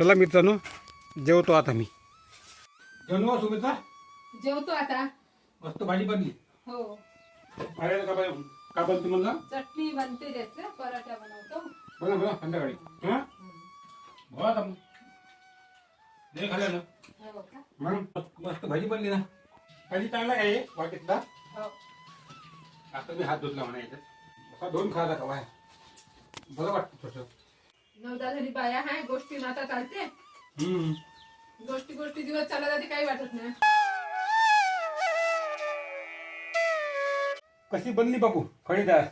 चला मित्रांनो जेवतो आता मी. जेवण सुमित्रा जेवतो आता. मस्त भाजी बनली. हो. बाहेर का बाहेर? का बनते म्हणलं? चटणी बनते त्याच पराठा बनवतो. बघा बघा संध्याकाळी. हा? आता मग. खाल्लं ना? हो का? मग? मस्त भाजी बनली ना? भाजी चांगला आहे वाटीतला. हो. आता मी हात धुतला म्हणा याच्यात असा दोन खायला का बाय बरं वाटतं थोडं नवदा बाया हाय गोष्टी नाता चालते. हम्म. गोष्टी गोष्टी दिवस चालत जाते काही वाटत नाही. कशी बनली बापू? फळीदार.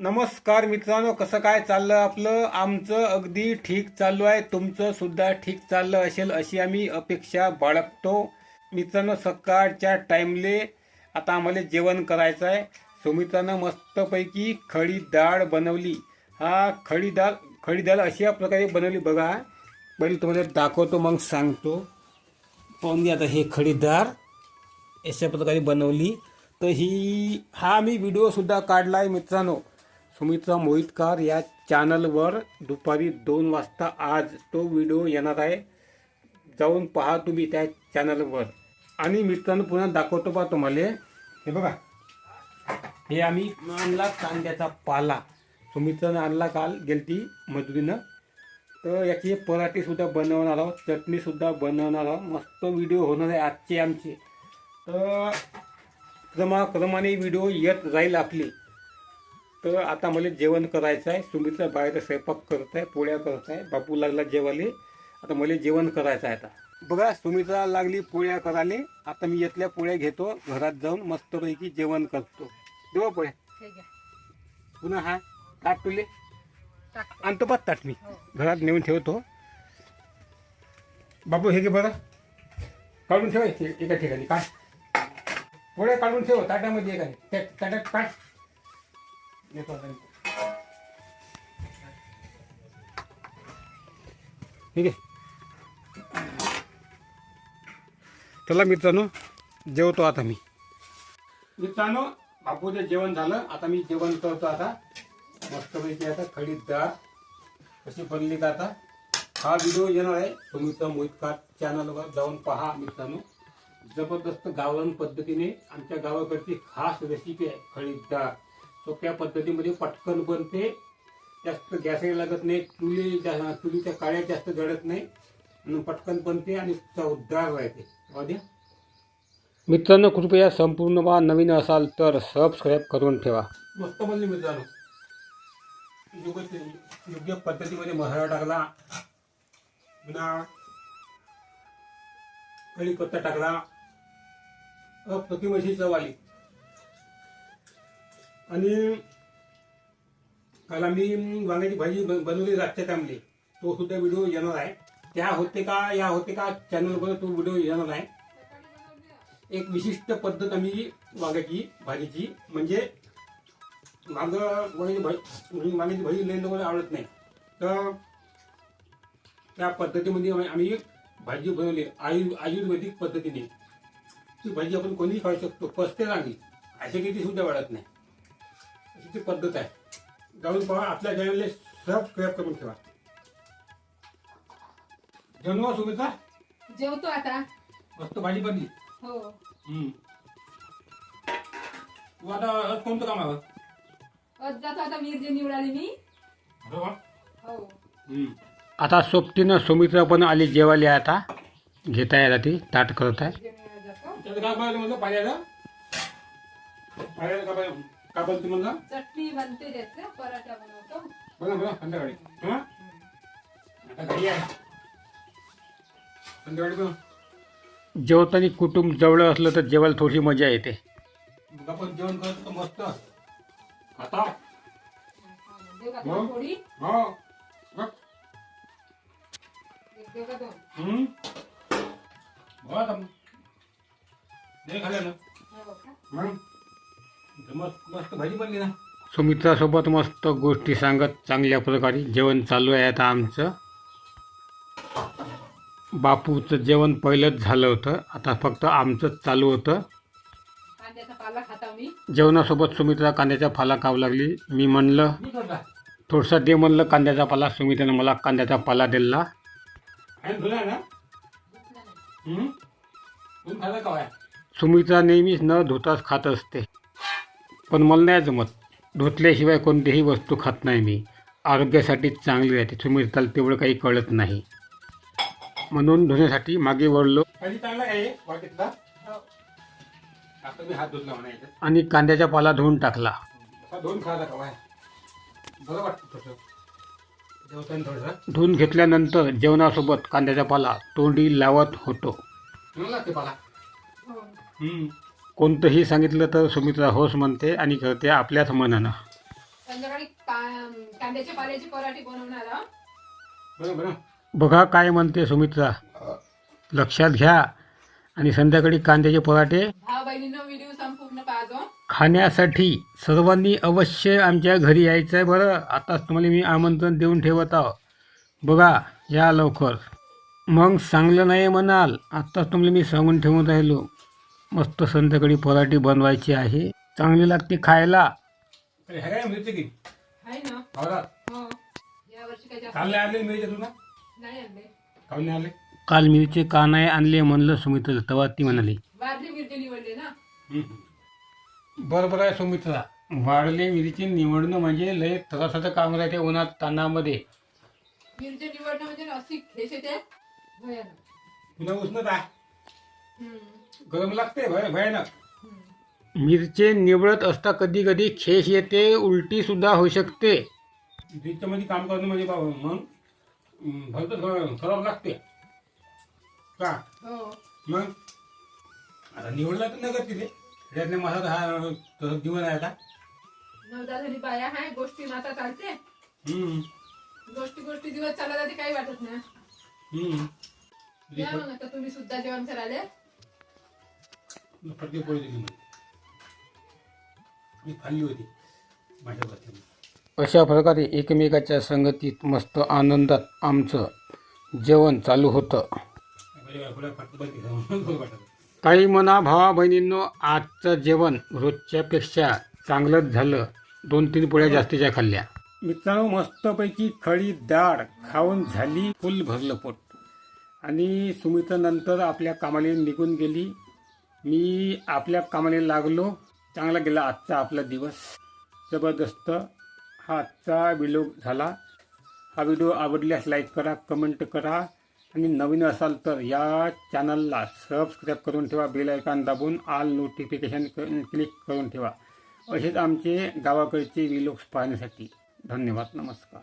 नमस्कार मित्रांनो कसं काय चाललं आपलं? आमचं अगदी ठीक चालू आहे तुमचं सुद्धा ठीक चाललं असेल अशी आम्ही अपेक्षा बाळगतो. मित्रांनो सकाळच्या टाईमले आता आम्हाला जेवण करायचं आहे. सुमित्रानं मस्तपैकी खडी डाळ बनवली. हा खडी डाळ खडी डाळ अशा प्रकारे बनवली. बघा पहिले तुम्हाला दाखवतो मग सांगतो. पाहून घ्या आता हे खडी डाळ अशा प्रकारे बनवली. तर ही हा मी व्हिडिओसुद्धा काढला आहे मित्रांनो. सुमित्रा मोहितकार या चॅनलवर दुपारी दोन वाजता आज तो व्हिडिओ येणार आहे. जाऊन पहा तुम्ही त्या चॅनलवर आणि मित्रांनो पुन्हा दाखवतो पहा तुम्हाला. हे बघा हे आम्ही आणला कांद्याचा पाला. सुमित्रानं आणला काल गेलती मजुरीनं. तर याची पराठेसुद्धा बनवणार आहोत चटणीसुद्धा बनवणार आहोत. मस्त व्हिडिओ होणार आहे आजचे आमचे. तर क्रमाक्रमाने व्हिडिओ येत राहील आपली. तर आता मला जेवण करायचं आहे. सुमित्रा बाहेर स्वयंपाक करत आहे पोळ्या करत आहे. बापू लागला जेवाले आता मला जेवण करायचं आहे आता. बघा सुमित्रा लागली पोळ्या करायला. आता मी येतल्या पोळ्या घेतो घरात जाऊन मस्तपैकी जेवण करतो. देवा पोळ्या हे घ्या. पुन्हा हा ताट तुले. आणतो पाच ताट मी. हो. घरात नेऊन ठेवतो. बाबू हे घे बरं. काढून ठेव एका ठिकाणी काय पोळ्या काढून ठेव ताटामध्ये एका त्या ताटात काढ. येतो आता मी. ठीक आहे चला मित्रांनो जेवतो आता मी. मित्रांनो बापूचं जेवण झालं. आता मी जेवण करतो आता. मस्तपैकी आता खडीत डाळ कशी बनली का आता. हा व्हिडिओ येणार आहे. सुमित्रा मोहितकार चॅनलवर जाऊन पहा मित्रांनो. जबरदस्त गावरान पद्धतीने आमच्या गावाकडची खास रेसिपी आहे खडीत डाळ सोप्या पद्धतीमध्ये पटकन बनते. जास्त गॅसही लागत नाही. चुली चुलीच्या काळ्या जास्त जळत नाही. पटकन बनते आणि चवदार राहते. अवध्या मित्रांनो कृपया संपूर्ण बा नवीन असाल तर सबस्क्राईब करून ठेवा. मस्त बनली मित्रांनो. योग्य योग्य पद्धतीमध्ये मसाला टाकला. पुन्हा कढीपत्ता टाकला. अप्रतिमशी चव आली. आणि काल आम्ही वांग्याची भाजी बन- बनवली रातच्या त्यामध्ये तो सुद्धा व्हिडिओ येणार आहे. त्या होते का या होते का चॅनलवर तो व्हिडिओ येणार आहे. एक विशिष्ट पद्धत आम्ही वांग्याची भाजीची. म्हणजे वांग वांग्याची भाजी वांग्याची भाजी लई लोकांना आवडत नाही. तर त्या पद्धतीमध्ये आम्ही- भाजी बनवली आयु आयुर्वेदिक पद्धतीने. ती भाजी आपण कोणीही खाऊ शकतो पसते चांगली अशी किती सुद्धा वाढत नाही. अशी ती पद्धत आहे. जाऊन पहा आपल्या चॅनलला सबस्क्राईब करून ठेवा. जन्म सुमित्रा जेवतो आता. मस्त भाजी बनली. हो. हम्म. तू आता आज कोणतं काम आहे आज जातो आता मिरची निवडाली मी. अरे वा. हो. आता सोबतीनं सुमित्रा पण आली जेवायला आता. घेता येतात ती ताट करत आहे. जातो. त्याचं काय पाहिजे म्हणलं? का पाहिजे? चटणी बनते त्याच पराठा बनवतो. बघा बघा संध्याकाळी. हा? आता घरी आहे. संध्याकाळी जेवताना कुटुंब जवळ असलं तर जेवायला थोडीशी मजा येते. मग आपण जेवण करत होतो मस्त. आता? देऊ का हो. दोन पोळी? हो. बघ. एक देऊ का दोन? हम्म. बघा आता नाही खाल्लं ना हो का? मग मस्त मस्त भाजी बनली ना. सुमित्रासोबत मस्त गोष्टी सांगत चांगल्या प्रकारे जेवण चालू आहे आता आमचं. बापूचं जेवण पहिलंच झालं होतं. आता फक्त आमचंच चालू होतं. कांद्याचा पाला खाता मी. जेवणासोबत सुमित्रा कांद्याच्या फाला खाऊ लागली. मी म्हणलं थोडसा दे म्हणलं कांद्याचा पाला. सुमित्रानं मला कांद्याचा पाला दिला. सुमित्रा नेहमीच न धुताच खात असते. पण मला नाही जमत. धुतल्याशिवाय कोणतीही वस्तू खात नाही मी. आरोग्यासाठी चांगली राहते. सुमित्राला तेवढं काही कळत नाही. म्हणून धुण्यासाठी मागे वळलो. आणि कांद्याचा पाला धुवून टाकला. धुवून घेतल्यानंतर जेवणासोबत कांद्याचा पाला तोंडी लावत होतो. हो. कोणतंही सांगितलं तर सुमित्रा होस म्हणते आणि करते आपल्याच मनानं. संध्याकाळी कांद्याच्या पाल्याची पराठी बनवणार? बघा काय म्हणते सुमित्रा लक्षात घ्या. आणि संध्याकाळी कांद्याचे पराठे. भाऊ बहिणीनं व्हिडिओ संपूर्ण पाहतो. खाण्यासाठी सर्वांनी अवश्य आमच्या घरी यायचं आहे बरं. आताच तुम्हाला मी आमंत्रण देऊन ठेवत आहो. बघा या लवकर. मग चांगलं नाही म्हणाल. आत्ताच तुम्हाला मी सांगून ठेवून राहिलो. मस्त संध्याकाळी पराठी बनवायची आहे. चांगली लागते खायला. आहे ना? हो. या वर्षी काय जास्त नाही काल मिरची का नाही आणले म्हणलं सुमित्रा तेव्हा ती म्हणाली. वारली मिरची निवडले ना? बरोबर आहे सुमित्रा. वाढले मिरची निवडणं म्हणजे लय त्रासाचं काम राहते उन्हात तानामध्ये मिरची निवडणं म्हणजे ना अशी खेश येते. भयानक. पुन्हा उष्णता. हम्म. गरम लागते भयानक. मिरचे निवडत असता कधी कधी खेश येते उलटी सुद्धा होऊ शकते. मध्ये काम करणं म्हणजे मग? भलतं खराब लागते. का? हो. मग? आता निवडला तर नगर तिथे. त्यातल्या माझा हा तसं जीवन आहे आता. नवदा झाली बाया हाय गोष्टी माता चालते हम्म. गोष्टी गोष्टी दिवस चालला जाते काही वाटत नाही. हम्म. या मग आता तुम्ही सुद्धा जेवण करायला. फटके पोळी दिली. मी खाल्ली होती. माझ्या बसल्या अशा प्रकारे एकमेकाच्या संगतीत मस्त आनंदात आमचं जेवण चालू होतं. काही म्हणा भावा बहिणींनो आजचं जेवण रोजच्यापेक्षा चांगलंच झालं. दोन तीन पोळ्या जास्तीच्या खाल्ल्या. मित्रांनो मस्तपैकी खळी डाळ खाऊन झाली फुल भरलं पोट. आणि सुमित्रा नंतर आपल्या कामाला निघून गेली. मी आपल्या कामाला लागलो. चांगला गेला आजचा आपला दिवस. जबरदस्त. हा आजचा व्हिडिओ झाला. हा व्हिडिओ आवडल्यास लाईक करा कमेंट करा. आणि नवीन असाल तर या चॅनलला सबस्क्राईब करून ठेवा बेल आयकॉन दाबून आल नोटिफिकेशन क्लिक करून ठेवा. असेच आमचे गावाकडचे व्हिडिओज पाहण्यासाठी. धन्यवाद नमस्कार.